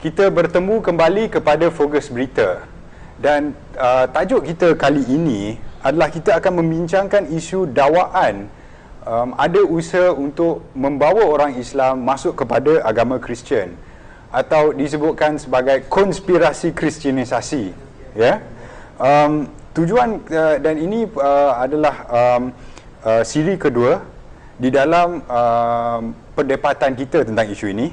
kita bertemu kembali kepada Fokus Berita. Dan uh, tajuk kita kali ini adalah kita akan membincangkan isu dakwaan um, ada usaha untuk membawa orang Islam masuk kepada agama Kristian atau disebutkan sebagai konspirasi kristianisasi ya. Um, tujuan uh, dan ini uh, adalah um, uh, siri kedua di dalam uh, perdebatan kita tentang isu ini.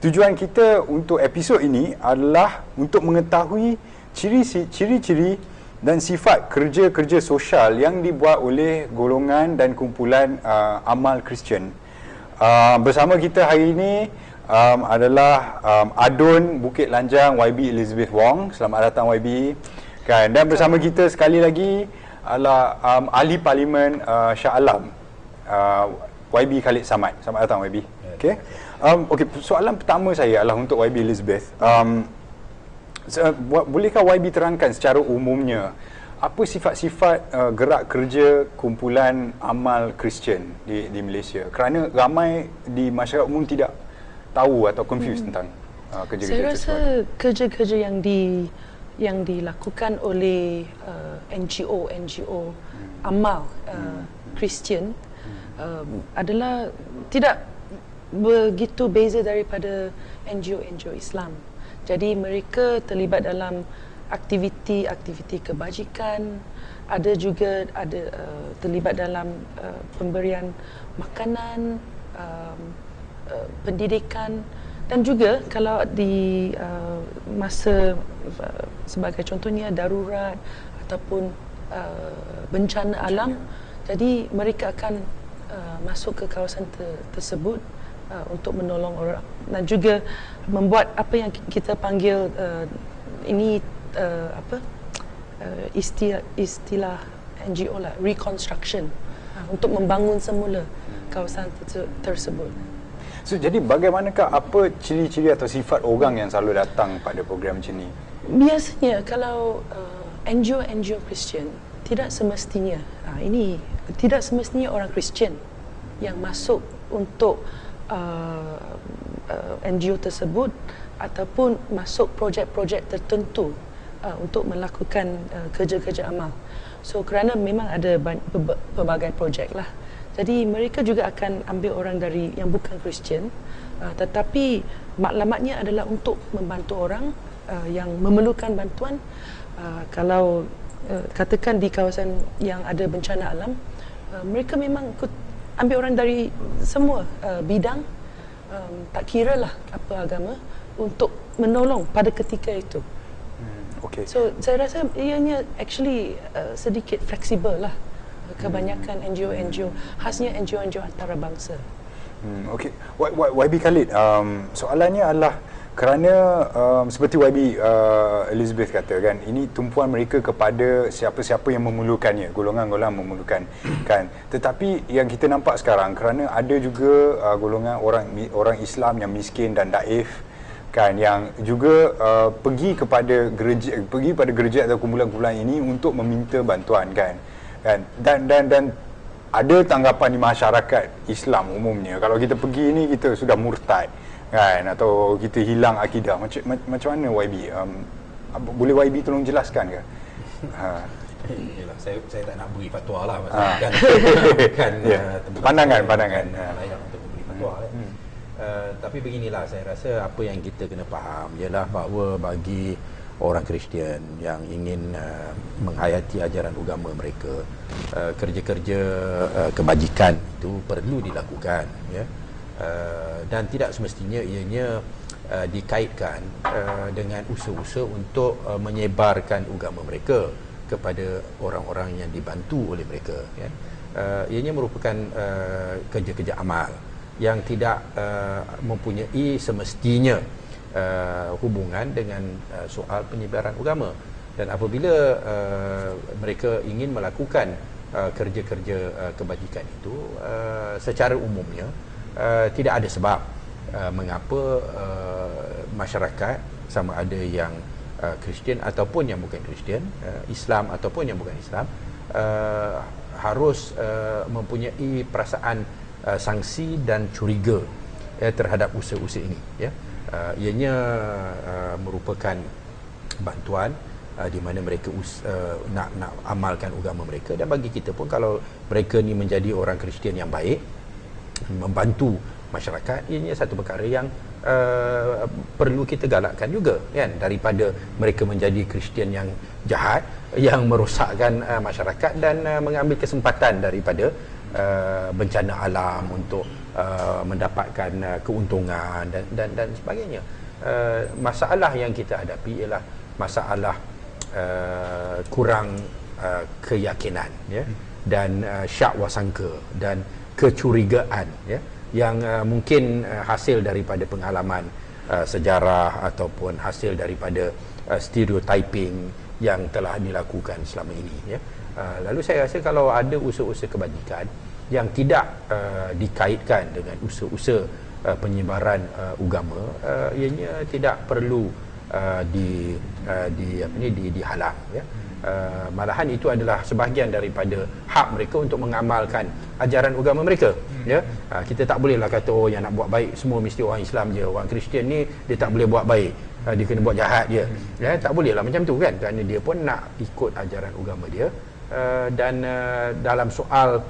Tujuan kita untuk episod ini adalah untuk mengetahui ciri-ciri dan sifat kerja-kerja sosial yang dibuat oleh golongan dan kumpulan uh, amal Kristian. Uh, bersama kita hari ini um, adalah um, Adun Bukit Lanjang YB Elizabeth Wong. Selamat datang YB. Kan dan bersama kita sekali lagi adalah um, ahli parlimen uh, Shah Alam. Uh, YB Khalid Samad. Selamat datang YB. Okey. Um, okay, soalan pertama saya adalah untuk YB Elizabeth. Um, bolehkah YB terangkan secara umumnya apa sifat-sifat uh, gerak kerja kumpulan amal Kristian di, di Malaysia? Kerana ramai di masyarakat umum tidak tahu atau confused hmm. tentang uh, kerja-kerja Saya rasa kerja-kerja yang di yang dilakukan oleh uh, NGO NGO hmm. amal uh, Kristian hmm. uh, adalah tidak begitu beza daripada NGO-NGO Islam. Jadi mereka terlibat dalam aktiviti-aktiviti kebajikan, ada juga ada uh, terlibat dalam uh, pemberian makanan, um, uh, pendidikan. Dan juga kalau di uh, masa uh, sebagai contohnya darurat ataupun uh, bencana alam, jadi mereka akan uh, masuk ke kawasan ter- tersebut uh, untuk menolong orang dan juga membuat apa yang kita panggil uh, ini uh, apa uh, istilah istilah NGO lah reconstruction uh, untuk membangun semula kawasan ter- tersebut. So jadi bagaimanakah apa ciri-ciri atau sifat orang yang selalu datang pada program macam ni? Biasanya kalau uh, NGO NGO Kristian tidak semestinya uh, ini tidak semestinya orang Kristian yang masuk untuk uh, uh, NGO tersebut ataupun masuk projek-projek tertentu uh, untuk melakukan uh, kerja-kerja amal. So kerana memang ada pelbagai projek lah. Jadi mereka juga akan ambil orang dari yang bukan Kristian uh, tetapi maklumatnya adalah untuk membantu orang uh, yang memerlukan bantuan uh, kalau uh, katakan di kawasan yang ada bencana alam uh, mereka memang ambil orang dari semua uh, bidang um, tak kira lah apa agama untuk menolong pada ketika itu. Hmm, okay. So saya rasa ianya actually uh, sedikit fleksibel lah kebanyakan hmm. NGO-NGO khasnya NGO-NGO antarabangsa. Hmm, okay. YB Khalid, um, soalannya adalah kerana um, seperti YB uh, Elizabeth kata kan ini tumpuan mereka kepada siapa-siapa yang memerlukannya golongan-golongan memerlukan kan. Tetapi yang kita nampak sekarang kerana ada juga uh, golongan orang orang Islam yang miskin dan daif kan yang juga uh, pergi kepada gereja pergi pada gereja atau kumpulan-kumpulan ini untuk meminta bantuan kan kan. Dan dan dan ada tanggapan di masyarakat Islam umumnya kalau kita pergi ini kita sudah murtad kan? Atau kita hilang akidah. Macam macam mana YB um, boleh YB tolong jelaskan ke? Ha. Yalah, saya saya tak nak beri fatwa lah. Ha. kan kan yeah. uh, pandangan pandangan. kan, layak untuk beri fatwa hmm. kan. uh, tapi beginilah saya rasa apa yang kita kena faham ialah bahawa bagi orang Kristian yang ingin uh, menghayati ajaran agama mereka uh, kerja-kerja uh, kebajikan itu perlu dilakukan ya Uh, dan tidak semestinya ianya uh, dikaitkan uh, dengan usaha-usaha untuk uh, menyebarkan agama mereka kepada orang-orang yang dibantu oleh mereka ya. Uh, ianya merupakan uh, kerja-kerja amal yang tidak uh, mempunyai semestinya uh, hubungan dengan uh, soal penyebaran agama dan apabila uh, mereka ingin melakukan uh, kerja-kerja uh, kebajikan itu uh, secara umumnya uh, tidak ada sebab uh, mengapa uh, masyarakat sama ada yang Kristian uh, ataupun yang bukan Kristian, uh, Islam ataupun yang bukan Islam uh, harus uh, mempunyai perasaan uh, sangsi dan curiga ya terhadap usaha-usaha ini ya. Uh, ianya uh, merupakan bantuan uh, di mana mereka us, uh, nak nak amalkan agama mereka dan bagi kita pun kalau mereka ni menjadi orang Kristian yang baik membantu masyarakat ianya satu perkara yang uh, perlu kita galakkan juga kan? Daripada mereka menjadi Kristian yang jahat yang merosakkan uh, masyarakat dan uh, mengambil kesempatan daripada uh, bencana alam untuk uh, mendapatkan uh, keuntungan dan dan dan sebagainya. Uh, masalah yang kita hadapi ialah masalah uh, kurang uh, keyakinan ya? Dan uh, syak wasangka dan kecurigaan ya yang uh, mungkin uh, hasil daripada pengalaman uh, sejarah ataupun hasil daripada uh, stereotyping yang telah dilakukan selama ini ya. Uh, lalu saya rasa kalau ada usaha-usaha kebajikan yang tidak uh, dikaitkan dengan usaha-usaha uh, penyebaran uh, agama uh, ianya tidak perlu uh, di uh, di apa ni di dihalang ya Uh, malahan itu adalah sebahagian daripada hak mereka untuk mengamalkan ajaran agama mereka hmm. ya uh, kita tak bolehlah kata oh yang nak buat baik semua mesti orang Islam je orang Kristian ni dia tak boleh buat baik. Uh, dia kena buat jahat je. Hmm. ya tak bolehlah macam tu kan. Kerana dia pun nak ikut ajaran agama dia. Uh, dan uh, dalam soal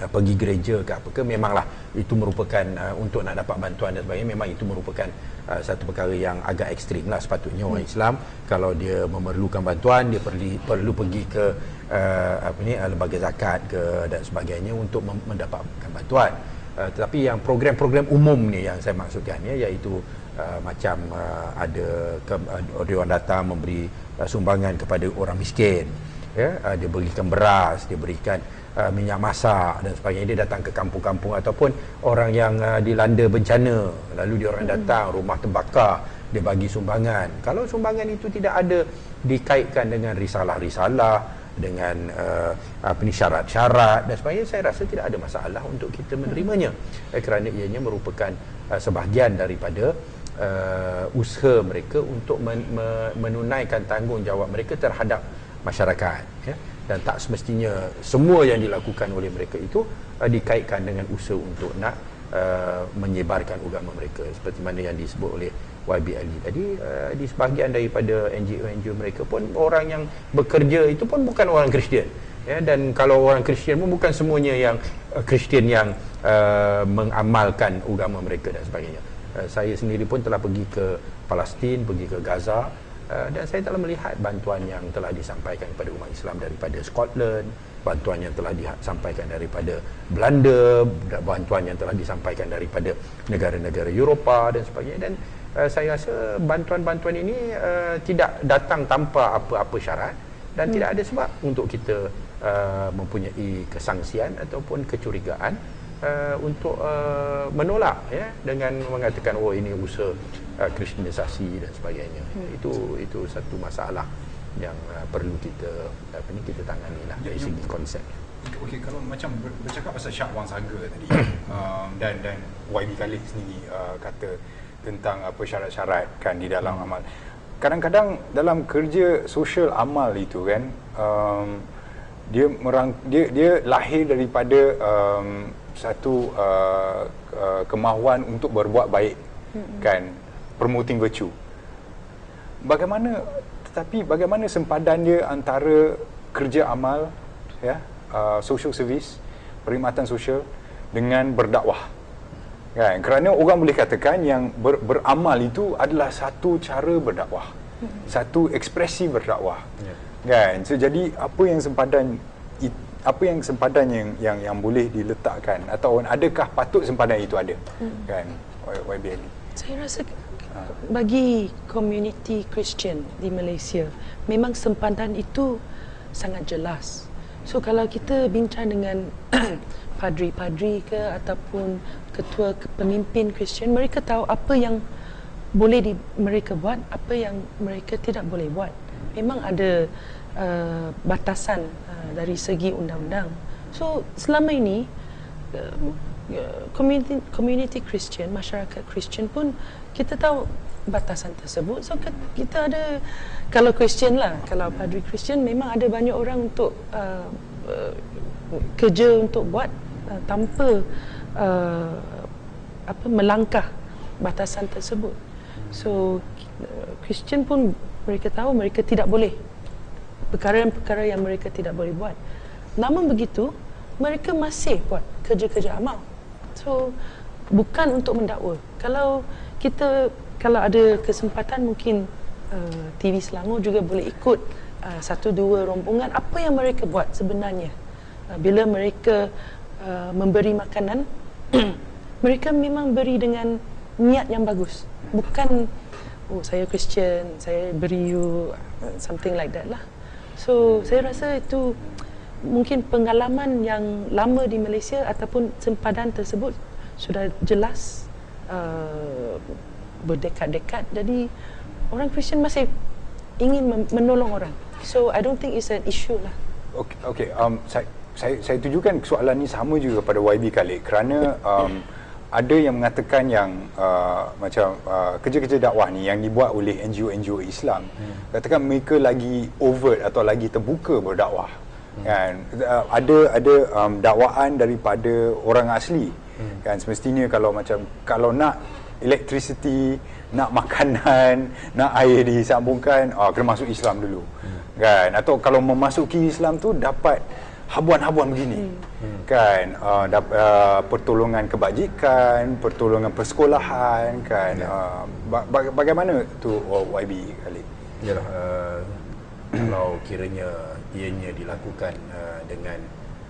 uh, pergi gereja ke apa ke memanglah itu merupakan uh, untuk nak dapat bantuan dan sebagainya memang itu merupakan uh, satu perkara yang agak ekstrim lah sepatutnya hmm. orang Islam. Kalau dia memerlukan bantuan dia perlu perlu pergi ke uh, apa ni uh, lembaga zakat ke dan sebagainya untuk mendapatkan bantuan. Uh, tetapi yang program-program umum ni yang saya maksudkan ya iaitu uh, macam uh, ada ke, uh, dewan datang memberi uh, sumbangan kepada orang miskin ya. Uh, dia berikan beras dia berikan uh, minyak masak dan sebagainya. Dia datang ke kampung-kampung ataupun orang yang uh, dilanda bencana. Lalu dia orang hmm. datang rumah terbakar dia bagi sumbangan. Kalau sumbangan itu tidak ada dikaitkan dengan risalah-risalah dengan uh, apa ni syarat-syarat dan sebagainya saya rasa tidak ada masalah untuk kita menerimanya. Eh, kerana ianya merupakan uh, sebahagian daripada uh, usaha mereka untuk men- menunaikan tanggungjawab mereka terhadap masyarakat ya dan tak semestinya semua yang dilakukan oleh mereka itu uh, dikaitkan dengan usaha untuk nak uh, menyebarkan agama mereka. Seperti mana yang disebut oleh YB Ali tadi uh, di sebahagian daripada NGO-NGO mereka pun orang yang bekerja itu pun bukan orang Kristian. Ya dan kalau orang Kristian pun bukan semuanya yang uh, Kristian yang uh, mengamalkan agama mereka dan sebagainya. Uh, saya sendiri pun telah pergi ke Palestin pergi ke Gaza Uh, dan saya telah melihat bantuan yang telah disampaikan kepada umat Islam daripada Scotland, bantuan yang telah disampaikan daripada Belanda, bantuan yang telah disampaikan daripada negara-negara Eropah dan sebagainya dan uh, saya rasa bantuan-bantuan ini uh, tidak datang tanpa apa-apa syarat dan hmm. tidak ada sebab untuk kita uh, mempunyai kesangsian ataupun kecurigaan uh, untuk uh, menolak ya dengan mengatakan oh ini usaha uh, kristenisasi dan sebagainya. Hmm. Itu itu satu masalah yang uh, perlu kita apa ni kita tangani lah dari ya, segi konsep. Okey kalau macam ber, bercakap pasal syak wang saga tadi um, dan dan YB Khalid sendiri uh, kata tentang apa syarat-syarat kan di dalam hmm. amal. Kadang-kadang dalam kerja sosial amal itu kan um, dia merang dia dia lahir daripada um, satu uh, uh, kemahuan untuk berbuat baik hmm. kan? Promoting virtue. Bagaimana tetapi bagaimana sempadan dia antara kerja amal ya uh, social service perkhidmatan sosial dengan berdakwah? Kan? Kerana orang boleh katakan yang ber, beramal itu adalah satu cara berdakwah. Hmm. satu ekspresi berdakwah. Yeah. kan? So jadi apa yang sempadan apa yang sempadan yang yang yang boleh diletakkan? Atau adakah patut sempadan itu ada? Hmm. kan? YBL saya rasa bagi community Christian di Malaysia memang sempadan itu sangat jelas. So kalau kita bincang dengan padri-padri ke ataupun ketua pemimpin Christian mereka tahu apa yang boleh di, mereka buat apa yang mereka tidak boleh buat. Memang ada uh, batasan uh, dari segi undang-undang. So selama ini uh, community community Christian, masyarakat Christian pun kita tahu batasan tersebut. So kita ada kalau Christian lah, kalau padri Christian memang ada banyak orang untuk uh, uh, kerja untuk buat uh, tanpa uh, apa melangkah batasan tersebut. So uh, Christian pun mereka tahu mereka tidak boleh perkara-perkara yang mereka tidak boleh buat. Namun begitu, mereka masih buat kerja-kerja amal. So bukan untuk mendakwa. Kalau kita kalau ada kesempatan mungkin uh, TV Selangor juga boleh ikut uh, satu dua rombongan apa yang mereka buat sebenarnya. Uh, bila mereka uh, memberi makanan, mereka memang beri dengan niat yang bagus. Bukan oh saya Christian, saya beri you something like that lah. So saya rasa itu mungkin pengalaman yang lama di Malaysia ataupun sempadan tersebut sudah jelas uh, berdekad-dekad jadi orang Kristian masih ingin menolong orang so I don't think it's an issue lah okay, okay. Um, saya, saya, saya tujukan soalan ni sama juga pada YB Khalid kerana um, ada yang mengatakan yang uh, macam uh, kerja-kerja dakwah ni yang dibuat oleh NGO-NGO Islam hmm. katakan mereka lagi overt atau lagi terbuka berdakwah hmm. kan uh, ada ada um, dakwaan daripada orang asli hmm. kan semestinya kalau macam kalau nak electricity nak makanan nak air disambungkan uh, kena masuk Islam dulu hmm. kan atau kalau memasuki Islam tu dapat habuan-habuan begini hmm. kan uh, dap- uh, pertolongan kebajikan pertolongan persekolahan kan ya. uh, ba- bagaimana tu YB kali yalah uh, kalau kiranya ianya dilakukan uh, dengan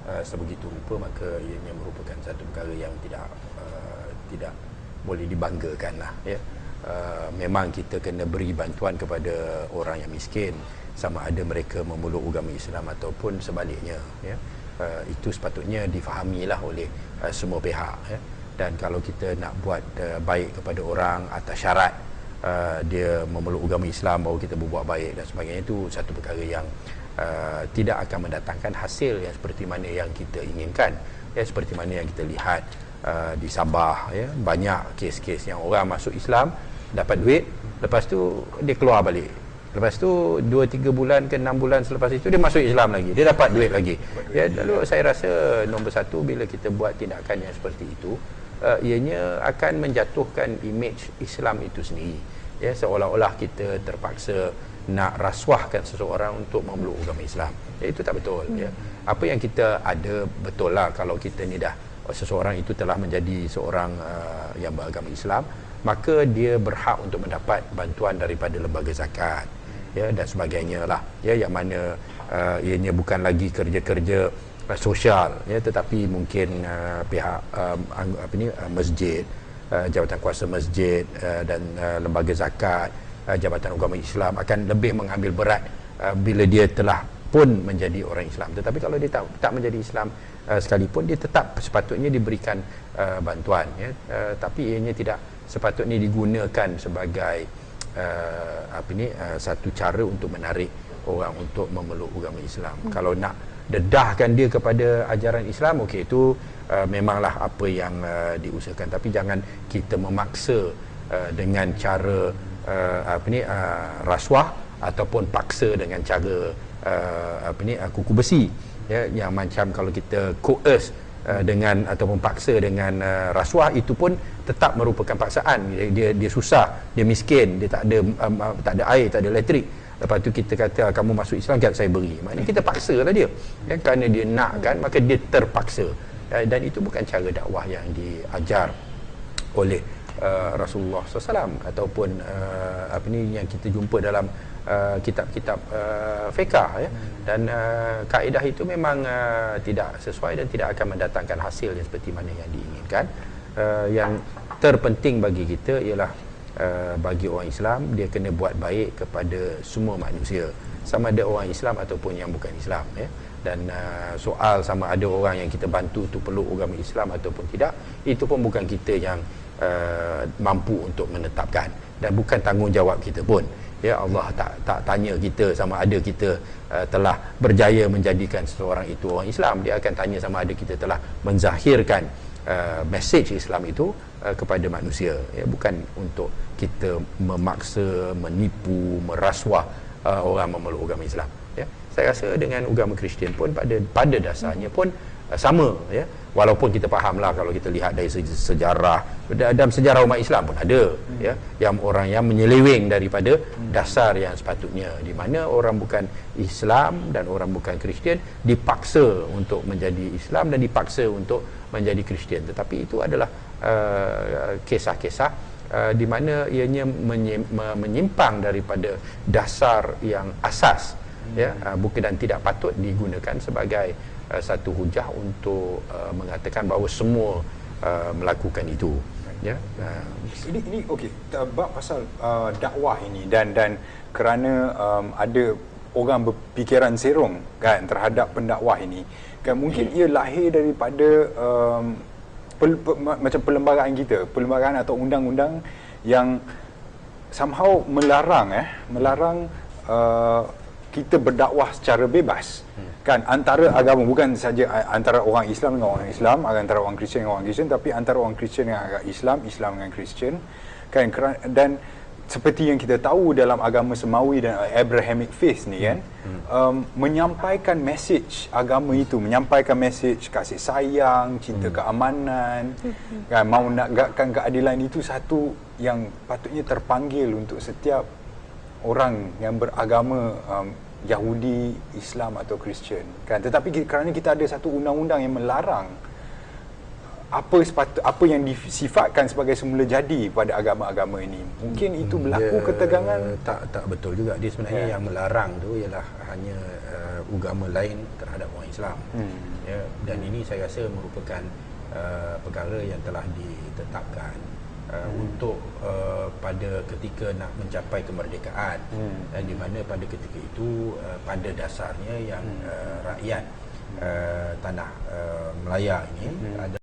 uh, sebegitu rupa maka ianya merupakan satu perkara yang tidak uh, tidak boleh dibanggakan lah ya uh, memang kita kena beri bantuan kepada orang yang miskin sama ada mereka memeluk agama Islam ataupun sebaliknya ya. Uh, itu sepatutnya difahami lah oleh uh, semua pihak ya. Dan kalau kita nak buat uh, baik kepada orang atas syarat uh, dia memeluk agama Islam baru kita berbuat baik dan sebagainya itu satu perkara yang uh, tidak akan mendatangkan hasil yang seperti mana yang kita inginkan ya. Seperti mana yang kita lihat uh, di Sabah ya. Banyak kes-kes yang orang masuk Islam dapat duit lepas tu dia keluar balik Lepas tu 2 3 bulan ke 6 bulan selepas itu dia masuk Islam lagi. Dia dapat duit lagi. Ya lalu saya rasa nombor satu bila kita buat tindakan yang seperti itu uh, ianya akan menjatuhkan image Islam itu sendiri. Ya seolah-olah kita terpaksa nak rasuahkan seseorang untuk memeluk agama Islam. Ya, itu tak betul ya. Apa yang kita ada betul lah kalau kita ni dah seseorang itu telah menjadi seorang uh, yang beragama Islam maka dia berhak untuk mendapat bantuan daripada lembaga zakat ya dan sebagainya lah. Ya yang mana uh, ianya bukan lagi kerja-kerja uh, sosial ya tetapi mungkin uh, pihak um, apa ni uh, masjid uh, jabatan kuasa masjid uh, dan uh, lembaga zakat uh, jabatan agama Islam akan lebih mengambil berat uh, bila dia telah pun menjadi orang Islam. Tetapi kalau dia tak tak menjadi Islam uh, sekalipun dia tetap sepatutnya diberikan uh, bantuan ya. Uh, tapi ianya tidak sepatutnya digunakan sebagai uh, apa ni uh, satu cara untuk menarik orang untuk memeluk agama Islam. Hmm. Kalau nak dedahkan dia kepada ajaran Islam, okey itu uh, memanglah apa yang uh, diusahakan tapi jangan kita memaksa uh, dengan cara uh, apa ni uh, rasuah ataupun paksa dengan cara uh, apa ni uh, kuku besi ya yang macam kalau kita coerce uh, dengan ataupun paksa dengan uh, rasuah itu pun tetap merupakan paksaan. Dia dia, dia susah dia miskin dia tak ada um, uh, tak ada air tak ada elektrik. Lepas tu kita kata ah, kamu masuk Islam kan saya beri. Maknanya kita paksa lah dia. Ya, kerana dia nak kan maka dia terpaksa. Uh, dan itu bukan cara dakwah yang diajar oleh uh, Rasulullah SAW ataupun uh, apa ni yang kita jumpa dalam uh, kitab-kitab uh, fiqah ya. Dan uh, kaedah itu memang uh, tidak sesuai dan tidak akan mendatangkan hasil yang seperti mana yang diinginkan. Uh, yang terpenting bagi kita ialah uh, bagi orang Islam dia kena buat baik kepada semua manusia. Sama ada orang Islam ataupun yang bukan Islam ya. Dan uh, soal sama ada orang yang kita bantu tu perlu agama Islam ataupun tidak itu pun bukan kita yang uh, mampu untuk menetapkan. Dan bukan tanggungjawab kita pun ya Allah tak tak tanya kita sama ada kita uh, telah berjaya menjadikan seseorang itu orang Islam. Dia akan tanya sama ada kita telah menzahirkan uh, message Islam itu uh, kepada manusia. Ya bukan untuk kita memaksa menipu merasuah uh, orang memeluk agama Islam. Ya saya rasa dengan agama Kristian pun pada pada dasarnya pun uh, sama. Ya walaupun kita fahamlah kalau kita lihat dari sejarah dalam sejarah umat Islam pun ada hmm. ya yang orang yang menyeleweng daripada dasar yang sepatutnya di mana orang bukan Islam dan orang bukan Kristian dipaksa untuk menjadi Islam dan dipaksa untuk menjadi Kristian tetapi itu adalah uh, kisah-kisah uh, di mana ianya menyimpang daripada dasar yang asas. Ya uh, bukan dan tidak patut digunakan sebagai uh, satu hujah untuk uh, mengatakan bahawa semua uh, melakukan itu. Ya uh, ini ini okey bab pasal uh, dakwah ini dan dan kerana um, ada orang berfikiran serong kan terhadap pendakwah ini. Kan mungkin ia lahir daripada um, pel, pe, macam perlembagaan kita perlembagaan atau undang-undang yang somehow melarang eh melarang uh, kita berdakwah secara bebas. Kan antara agama bukan saja antara orang Islam dengan orang Islam antara orang Kristian dengan orang Kristian tapi antara orang Kristian dengan agama Islam Islam dengan Kristian. Kan dan seperti yang kita tahu dalam agama semawi dan Abrahamic faith ni kan um, menyampaikan message agama itu menyampaikan message kasih sayang cinta keamanan kan mau nakkan keadilan itu satu yang patutnya terpanggil untuk setiap orang yang beragama um, Yahudi, Islam atau Kristian kan tetapi kerana kita ada satu undang-undang yang melarang apa sepatu apa yang disifatkan sebagai semula jadi pada agama-agama ini mungkin itu hmm, berlaku dia, ketegangan tak tak betul juga dia sebenarnya yeah. yang melarang tu ialah hanya uh, agama lain terhadap orang Islam hmm. ya dan ini saya rasa merupakan uh, perkara yang telah ditetapkan uh, untuk uh, pada ketika nak mencapai kemerdekaan hmm. dan di mana pada ketika itu uh, pada dasarnya yang hmm. uh, rakyat uh, tanah uh, Melaya ini hmm. adalah